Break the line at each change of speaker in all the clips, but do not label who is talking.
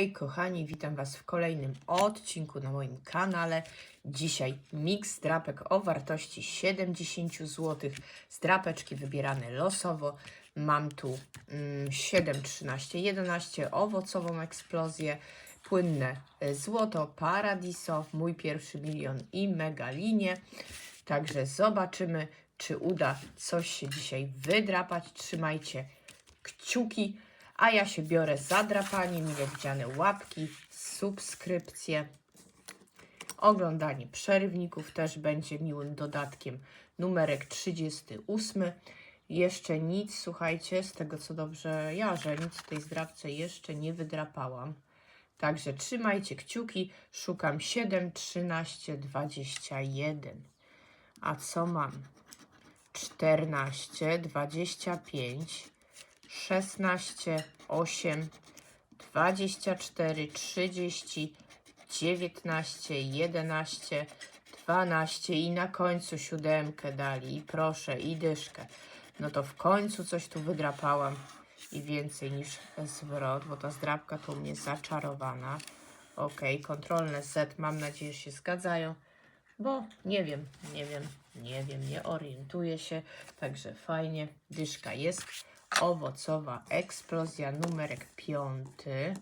Hej kochani, witam Was w kolejnym odcinku na moim kanale. Dzisiaj miks drapek o wartości 70 zł. Zdrapeczki wybierane losowo. Mam tu mm, 7, 13, 11, owocową eksplozję, płynne y, złoto, paradiso, mój pierwszy milion i megalinie. Także zobaczymy, czy uda coś się dzisiaj wydrapać. Trzymajcie kciuki, a ja się biorę za drapanie, mile widziane łapki, subskrypcje. Oglądanie przerywników też będzie miłym dodatkiem. Numerek 38. Jeszcze nic, słuchajcie, z tego co dobrze ja, że nic tej zdrapce jeszcze nie wydrapałam. Także trzymajcie kciuki. Szukam 7, 13, 21. A co mam? 14, 25, 16, 8, 24, 30, 19, 11, 12 i na końcu siódemkę dali. I proszę, i dyszkę. No to w końcu coś tu wydrapałam i więcej niż zwrot, bo ta zdrapka tu mnie zaczarowana. Ok, kontrolne Z, mam nadzieję, że się zgadzają, bo nie wiem, nie wiem, nie wiem, nie orientuję się, także fajnie, dyszka jest. Owocowa eksplozja, numerek piąty.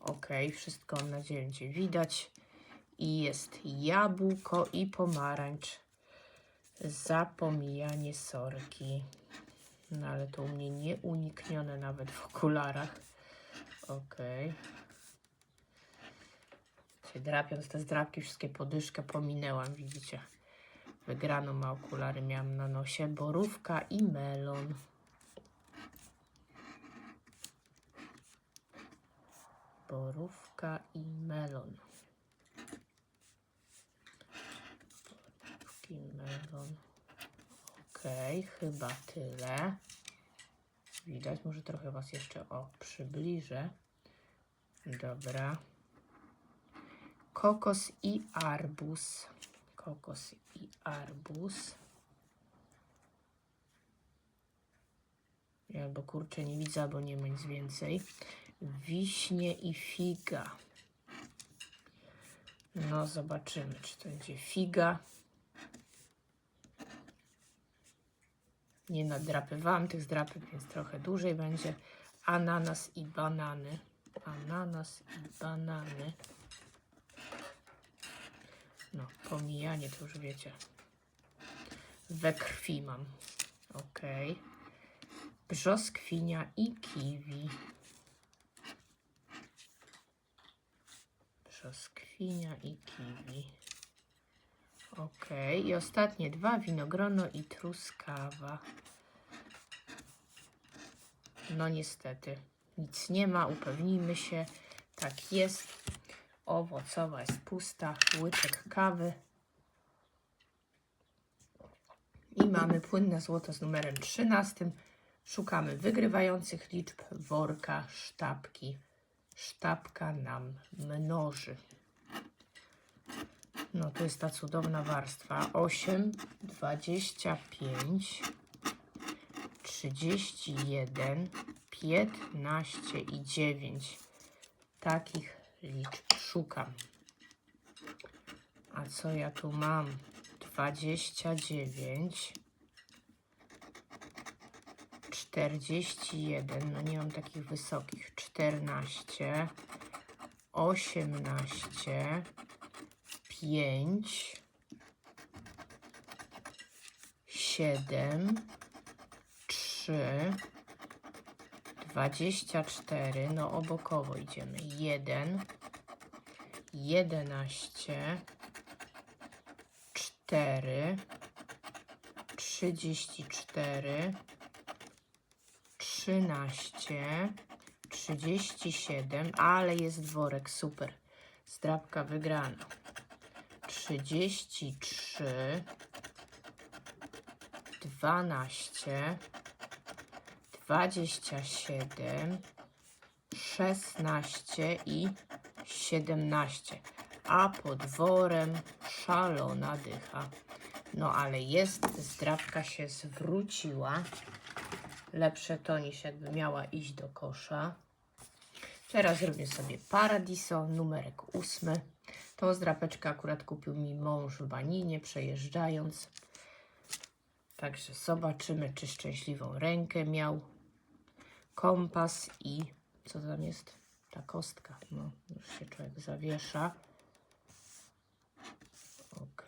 Ok, wszystko mam nadzieję, widać. I jest jabłko i pomarańcz. Zapomijanie sorki. No ale to u mnie nie uniknione nawet w okularach. Ok. Się drapiąc te zdrapki, wszystkie podyszkę pominęłam, widzicie. Wygraną ma okulary miałam na nosie. Borówka i melon. Borówka i melon. Borówki, melon. Okej, chyba tyle. Widać, może trochę Was jeszcze o przybliżę. Dobra. Kokos i arbuz. Kokos i arbuz. Albo kurczę, nie widzę, albo nie ma nic więcej. Wiśnie i figa. No, zobaczymy, czy to będzie figa. Nie nadrapywałam tych zdrapek, więc trochę dłużej będzie. Ananas i banany. Ananas i banany. No, pomijanie to już wiecie. We krwi mam. Ok. Brzoskwinia i kiwi. Brzoskwinia i kiwi. Ok. I ostatnie dwa, winogrono i truskawa. No niestety, nic nie ma, upewnijmy się. Tak jest. Owocowa jest pusta, łyczek kawy. I mamy płynne złoto z numerem 13. Szukamy wygrywających liczb worka sztabki. Sztabka nam mnoży. No to jest ta cudowna warstwa. 8, 25, 31, 15 i 9. Takich liczb szukam. A co ja tu mam? 29, 41, no nie mam takich wysokich, 14, 18, 5, 7, 3, 24, no obokowo idziemy, 1, 11, 4, 34, 13, 37, ale jest worek, super. Zdrabka wygrana. 33, 12, 27, 16 i 17. A pod worem szalona dycha. No ale jest, zdrabka się zwróciła. Lepsze to niż jakby miała iść do kosza. Teraz zrobię sobie Paradiso, numerek ósmy. Tą zdrapeczkę akurat kupił mi mąż w Baninie, przejeżdżając. Także zobaczymy, czy szczęśliwą rękę miał. Kompas i co tam jest? Ta kostka. No, już się człowiek zawiesza. Ok.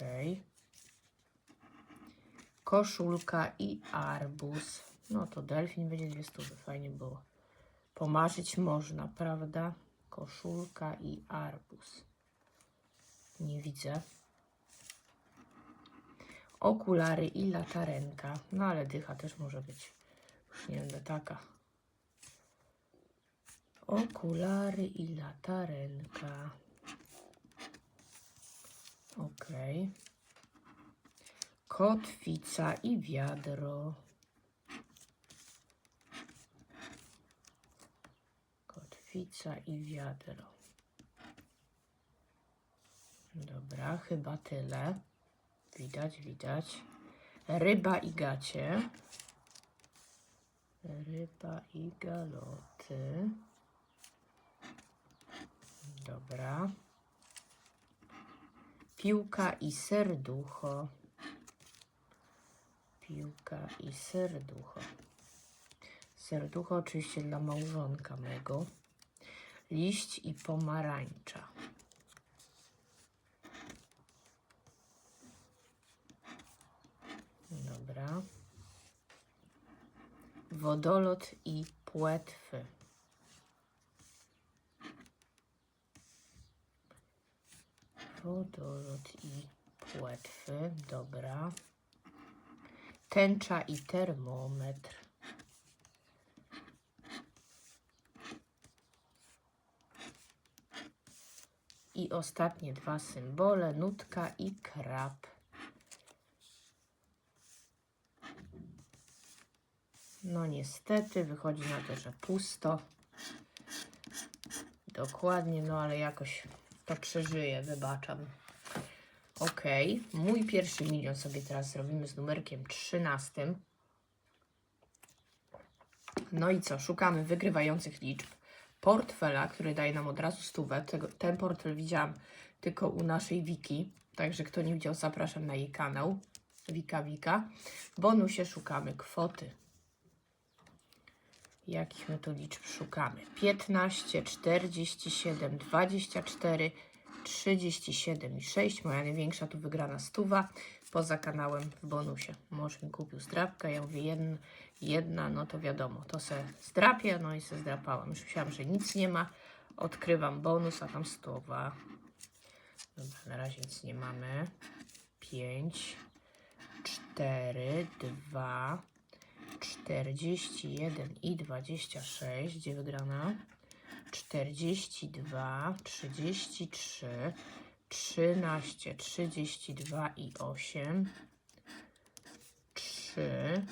Koszulka i arbuz. No to delfin będzie dwie stówy. Fajnie było. Pomarzyć można, prawda? Koszulka i arbuz. Nie widzę. Okulary i latarenka. No ale dycha też może być. Już nie będę taka. Okulary i latarenka. Ok. Kotwica i wiadro. Kotwica i wiadro. Dobra, chyba tyle. Widać, widać. Ryba i gacie. Ryba i galoty. Dobra. Piłka i serducho. Piłka i serducho. Serducho oczywiście dla małżonka mego. Liść i pomarańcza. Dobra. Wodolot i płetwy. Wodolot i płetwy. Dobra. Tęcza i termometr. I ostatnie dwa symbole, nutka i krab. No niestety, wychodzi na to, że pusto. Dokładnie, no ale jakoś to przeżyję, wybaczam. Ok, mój pierwszy milion sobie teraz zrobimy z numerkiem 13. No i co, szukamy wygrywających liczb. Portfela, który daje nam od razu stówę. Ten portfel widziałam tylko u naszej Wiki. Także kto nie widział, zapraszam na jej kanał. Wika Wika. W bonusie szukamy kwoty. Jakich my tu liczb szukamy? 15, 47, 24, 37 i 6. Moja największa tu wygrana stuwa. Poza kanałem w bonusie. Mąż mi kupił zdrapkę. Ja mówię jedna, jedna, no to wiadomo. To se zdrapię, no i se zdrapałam. Już myślałam, że nic nie ma. Odkrywam bonus, a tam stuwa. Dobra, na razie nic nie mamy. 5, 4, 2, 41 i 26, gdzie wygrana? 42, 33, 13, 32 i 8, 3,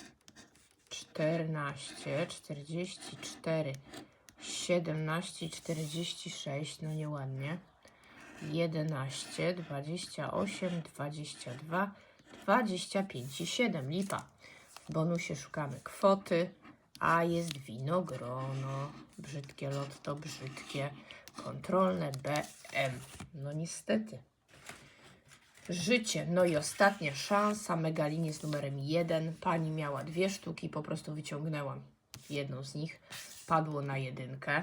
14, 44, 17, 46, no nieładnie. 11, 28, 22, 25 i 7, lipa. W bonusie szukamy kwoty, a jest winogrono. Brzydkie lotto, brzydkie, kontrolne BM. No niestety. Życie. No i ostatnia szansa. Megalinie z numerem 1. Pani miała dwie sztuki, po prostu wyciągnęłam jedną z nich. Padło na jedynkę.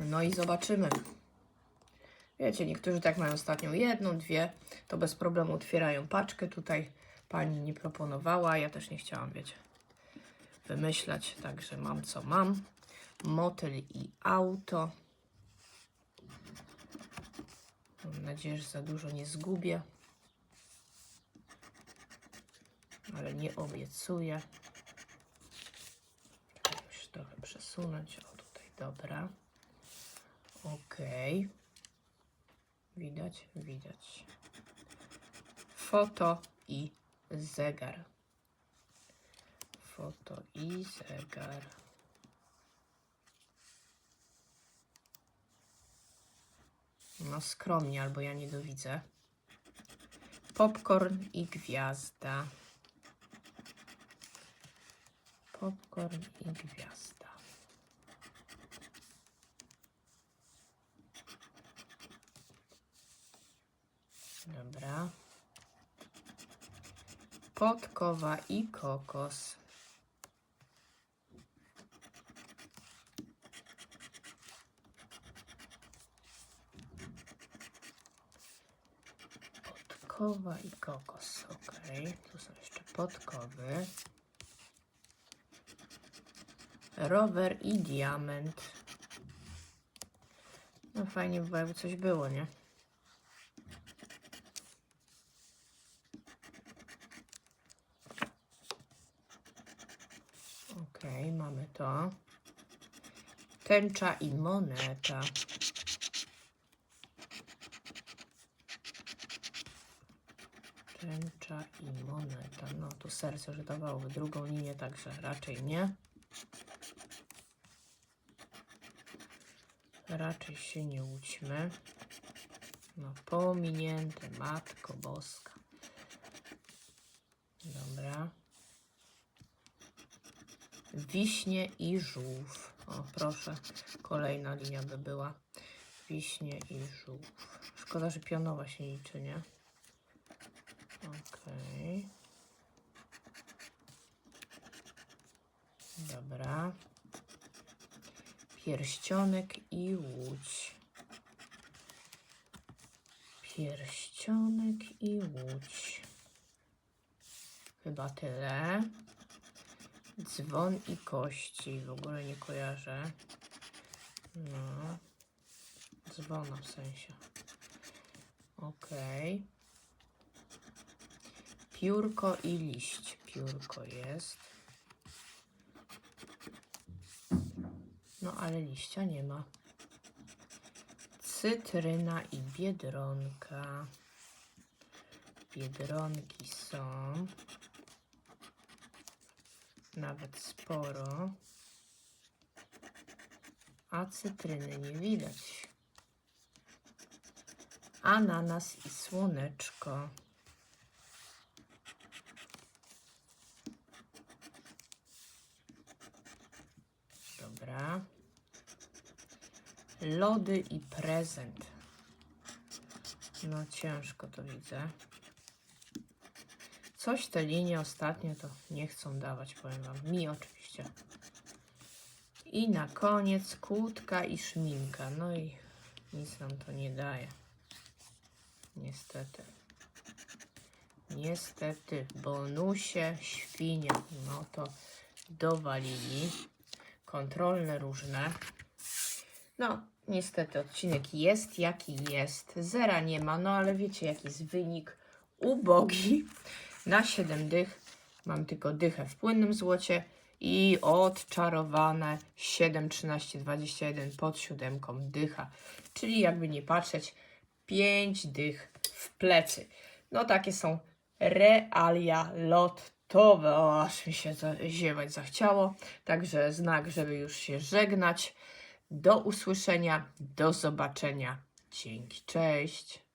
No i zobaczymy. Wiecie, niektórzy tak mają ostatnią jedną, dwie, to bez problemu otwierają paczkę. Tutaj pani nie proponowała, ja też nie chciałam, wiecie, wymyślać, także mam co mam. Motyl i auto. Mam nadzieję, że za dużo nie zgubię. Ale nie obiecuję. Już trochę przesunąć. O, tutaj, dobra. Okej. Widać, widać. Foto i zegar. Foto i zegar. No skromnie, albo ja nie dowidzę. Popcorn i gwiazda. Popcorn i gwiazda. Dobra. Podkowa i kokos. Podkowa i kokos. Ok. Tu są jeszcze podkowy. Rower i diament. No fajnie by było, coś było, nie? Okej, mamy to. Tęcza i moneta. Tęcza i moneta. No, tu serce już dawało w drugą linię, także raczej nie. Raczej się nie łudźmy. No, pominięte, Matko Boska. Dobra. Wiśnie i żółw. O, proszę, kolejna linia by była. Wiśnie i żółw. Szkoda, że pionowa się liczy, nie? Okej. Dobra. Pierścionek i łódź. Pierścionek i łódź. Chyba tyle. Dzwon i kości. W ogóle nie kojarzę. No. Dzwona w sensie. Okej. Piórko i liść. Piórko jest. No ale liścia nie ma. Cytryna i biedronka. Biedronki są. Nawet sporo. A cytryny nie widać. Ananas i słoneczko. Dobra. Lody i prezent. No ciężko to widzę. Coś te linie ostatnio to nie chcą dawać, powiem wam. Mi oczywiście. I na koniec kłódka i szminka. No i nic nam to nie daje. Niestety. Niestety w bonusie świnia. No to dowalili. Kontrolne różne. No, niestety odcinek jest jaki jest. Zera nie ma, no ale wiecie jaki jest wynik. Ubogi. Na 7 dych mam tylko dychę w płynnym złocie i odczarowane 7, 13, 21 pod siódemką dycha. Czyli jakby nie patrzeć, 5 dych w plecy. No takie są realia lotowe. O, aż mi się ziewać zachciało. Także znak, żeby już się żegnać. Do usłyszenia, do zobaczenia. Dzięki, cześć.